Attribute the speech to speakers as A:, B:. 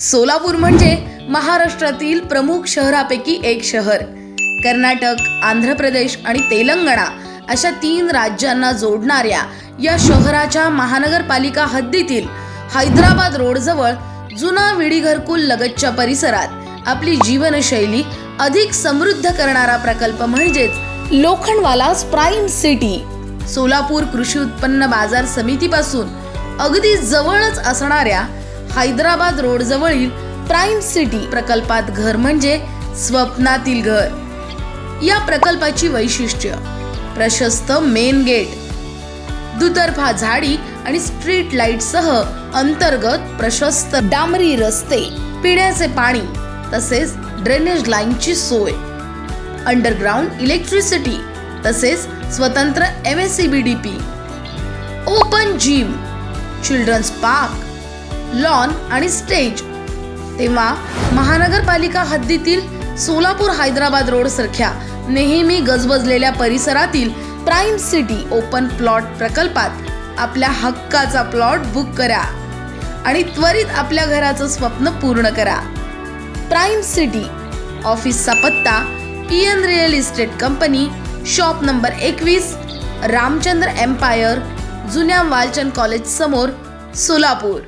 A: सोलापूर म्हणजे महाराष्ट्रातील प्रमुख शहरापैकी एक शहर. कर्नाटक आंध्र प्रदेश आणि तेलंगणा अशा तीन राज्यांना जोडणाऱ्या या शहराच्या महानगरपालिका हद्दीतील हैदराबाद रोडजवळ जुना विडी घरकुल लगतच्या परिसरात आपली जीवनशैली अधिक समृद्ध करणारा प्रकल्प म्हणजेच लोखंडवालाज प्राईम सिटी. सोलापूर कृषी उत्पन्न बाजार समितीपासून अगदी जवळच असणाऱ्या हैदराबाद रोड जवळील प्राईम सिटी प्रकल्पात घर म्हणजे स्वप्नातील घर. या प्रकल्पाची वैशिष्ट्य प्रशस्त मेन गेट दुतर्फा झाडी आणि स्ट्रीट लाइट सह अंतर्गत प्रशस्त डांबरी रस्ते पिण्याचे पाणी तसेच ड्रेनेज लाईनची सोय अंडरग्राउंड इलेक्ट्रिसिटी तसेच स्वतंत्र M S C B D P open gym children's park lawn आणि स्टेज. तेव्हा महानगरपालिका हद्दीतील सोलापूर हैदराबाद रोड सारख्या नेहमी गजबजलेल्या परिसरातील प्राईम सिटी ओपन प्लॉट प्रकल्पात आपल्या हक्काचा प्लॉट बुक करा आणि त्वरित आपल्या घराचं स्वप्न पूर्ण करा. प्राईम सिटी ऑफिसचा पत्ता N real estate company shop number एकवीस रामचंद्र एम्पायर जुन्या वालचंद कॉलेज समोर सोलापूर.